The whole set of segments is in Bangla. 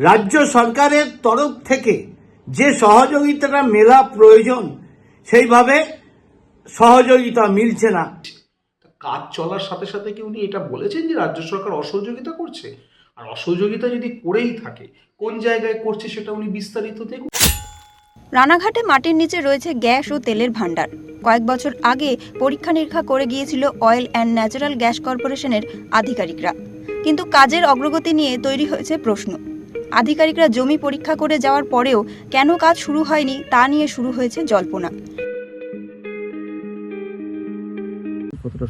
রাজ্য সরকারের তরফ থেকে যে সহযোগিতাটা মেলা প্রয়োজন সেইভাবে সহযোগিতা মিলছে না। কাজ চলার সাথে সাথে কি উনি এটা বলেছেন যে রাজ্য সরকার অসহযোগিতা করছে? আর অসহযোগিতা যদি করেই থাকে কোন জায়গায় করছে সেটা উনি বিস্তারিত দেখুন। রানাঘাটে মাটির নিচে রয়েছে গ্যাস ও তেলের ভাণ্ডার। কয়েক বছর আগে পরীক্ষা নিরীক্ষা করে গিয়েছিল অয়েল অ্যান্ড ন্যাচারাল গ্যাস কর্পোরেশনের আধিকারিকরা। কিন্তু কাজের অগ্রগতি নিয়ে তৈরি হয়েছে প্রশ্ন। আধিকারিকরা জমি পরীক্ষা করে যাওয়ার পরেও কেন কাজ শুরু হয়নি তা নিয়ে শুরু হয়েছে জল্পনা।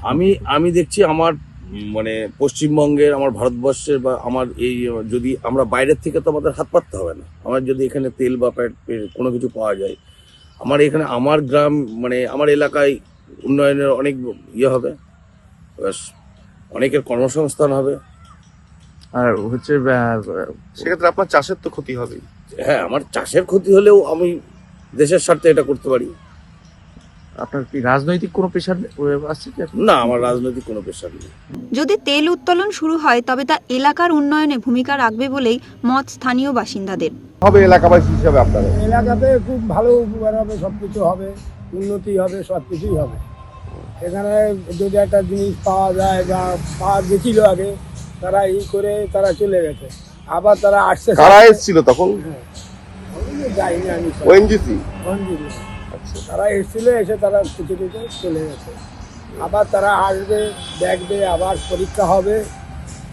আমি আমি দেখছি আমার মানে পশ্চিমবঙ্গের, আমার ভারতবর্ষের বা আমার এই, যদি আমরা বাইরের থেকে তো আমাদের হাত পাততে হবে না। আমার যদি এখানে তেল বা প্যাট- কোনো কিছু পাওয়া যায়, আমার এখানে, আমার গ্রাম মানে আমার এলাকায় উন্নয়নের অনেক ইয়ে হবে। অনেকের কর্মসংস্থান হবে। আর হচ্ছে সেক্ষেত্রে আপনার চাষের তো ক্ষতি হবে হ্যাঁ আমার চাষের ক্ষতি হলেও আমি দেশের স্বার্থে এটা করতে পারি। আপনার কি রাজনৈতিক কোনো প্রেশার আসছে না আমার রাজনৈতিক কোনো পেশা নেই। যদি তেল উত্তোলন শুরু হয় তবে তা এলাকার উন্নয়নে ভূমিকা রাখবে বলেই মত স্থানীয় বাসিন্দাদের। হবে এলাকাবাসী হিসাবে আপনারা এলাকাতে খুব ভালো উপকার হবে সব কিছু হবে উন্নতি হবে সব কিছুই হবে। এখানে যদি একটা জিনিস পাওয়া যায় বা পাওয়া গেছিল আগে তারা এই করে তারা চলে গেছে। আবার তারা আসছে কারা এসেছিল তখন? যাইনি আমি। ওএনজিসি। বন্ধুরা। তারা এসেছিল এসে তারা কিছু কিছু চলে গেছে। আবার তারা আসবে দেখবে আবার পরীক্ষা হবে।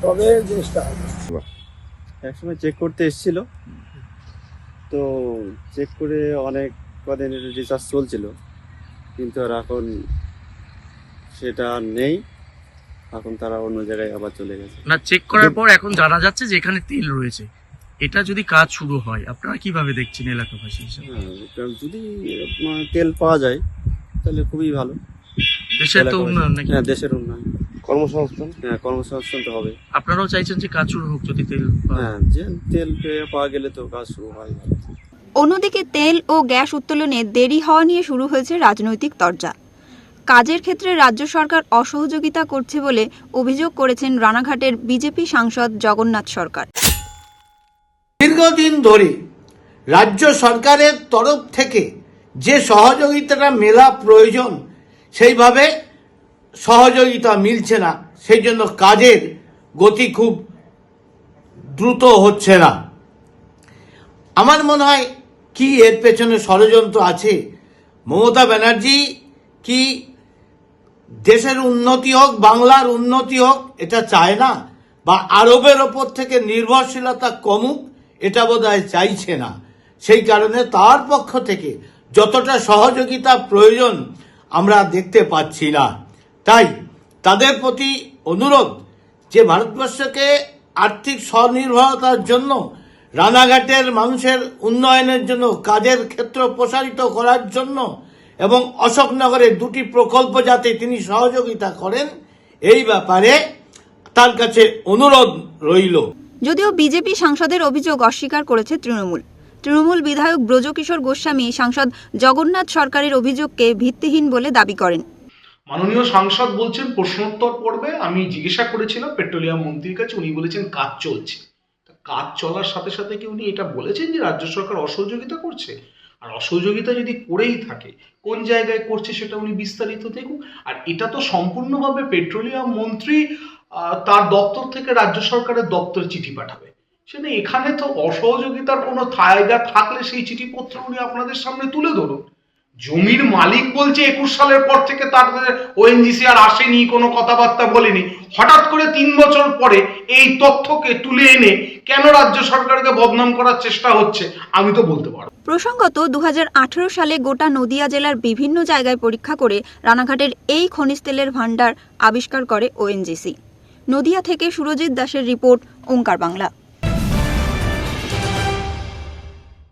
তবে জিনিসটা হবে। একসময় চেক করতে এসেছিল। তো চেক করে অনেক কদিন রিচার্জ চলছিল। কিন্তু আর এখন সেটা নেই। এখন তারা অন্য জায়গায় আবার চলে গেছে। না চেক করার পর এখন জানা যাচ্ছে যে এখানে তেল রয়েছে। এটা যদি কাজ শুরু হয় আপনারা কীভাবে দেখছেন এলাকাবাসী হিসেবে? হ্যাঁ যদি আহ, তেল পাওয়া যায় তাহলে খুবই ভালো। দেশের তো এলাকাবাসী- উন্নয়ন নাকি? হ্যাঁ দেশের উন্নয়ন। কর্মসংস্থান? হ্যাঁ কর্মসংস্থান তো হবে। আপনারাও চাইছেন যে কাজ শুরু হোক যদি তেল পাওয়া হ্যাঁ যে তেল পেয়ে পাওয়া গেলে তো কাজ শুরু হয়। অন্যদিকে তেল ও গ্যাস উত্তোলনে দেরি হওয়া নিয়ে শুরু হয়েছে রাজনৈতিক তরজা। কাজের ক্ষেত্রে রাজ্য সরকার অসহযোগিতা করছে বলে অভিযোগ করেছেন রানাঘাটের বিজেপি সাংসদ জগন্নাথ সরকার। দীর্ঘদিন ধরে রাজ্য সরকারের তরফ থেকে যে সহযোগিতাটা মেলা প্রয়োজন, সেইভাবে সহযোগিতা মিলছে না। সেই জন্য কাজের গতি খুব দ্রুত হচ্ছে না। আমার মনে হয় কি এর পেছনে ষড়যন্ত্র আছে? মমতা ব্যানার্জি কি দেশের উন্নতি হোক, বাংলার উন্নতি হোক, এটা চায় না। বা আরবের ওপর থেকে নির্ভরশীলতা কমুক, এটা বোধহয় চাইছে না। সেই কারণে তার পক্ষ থেকে যতটা সহযোগিতা প্রয়োজন আমরা দেখতে পাচ্ছি না। তাই তাদের প্রতি অনুরোধ যে ভারতবর্ষকে আর্থিক স্বনির্ভরতার জন্য রানাঘাটের মানুষের উন্নয়নের জন্য, কাজের ক্ষেত্র প্রসারিত করার জন্য এবং অশোকনগরের দুটি প্রকল্প যাতে তিনি সহযোগিতা করেন এই ব্যাপারে তার কাছে অনুরোধ রইল। যদিও বিজেপি সাংসদের অভিযোগ অস্বীকার করেছে তৃণমূল। তৃণমূল বিধায়ক ব্রজকিশোর গোস্বামী সাংসদ জগন্নাথ সরকারের অভিযোগকে ভিত্তিহীন বলে দাবি করেন। মাননীয় সাংসদ বলছেন প্রশ্নোত্তর পর্বে আমি জিজ্ঞাসা করেছিলাম পেট্রোলিয়াম মন্ত্রীর কাছে উনি বলেছেন কাজ চলছে। কাজ চলার সাথে সাথে কি উনি এটা বলেছেন যে রাজ্য সরকার অসহযোগিতা করছে? আর অসহযোগিতা যদি করেই থাকে, কোন জায়গায় করছে সেটা উনি বিস্তারিত দেখুন। আর এটা তো সম্পূর্ণভাবে পেট্রোলিয়াম মন্ত্রী তার দপ্তর থেকে রাজ্য সরকারের দপ্তর চিঠি পাঠাবে। সেটা এখানে তো অসহযোগিতার কোনো জায়গা থাকলে সেই চিঠিপত্র উনি আপনাদের সামনে তুলে ধরুন। জমির মালিক বলছে একুশ সালের পর থেকে তার ওএনজিসি আর আসেনি, কোনো কথাবার্তা বলেনি। হঠাৎ করে তিন বছর পরে এই তথ্যকে তুলে এনে কেন রাজ্য সরকারকে বদনাম করার চেষ্টা হচ্ছে, আমি তো বলতে পারব প্রসঙ্গত দু হাজার আঠারো সালে গোটা নদিয়া জেলার বিভিন্ন জায়গায় পরীক্ষা করে রানাঘাটের এই খনিজ তেলের ভাণ্ডার আবিষ্কার করে ওএনজিসি নদিয়া থেকে সুরজিৎ দাসের রিপোর্ট, ওঙ্কার বাংলা।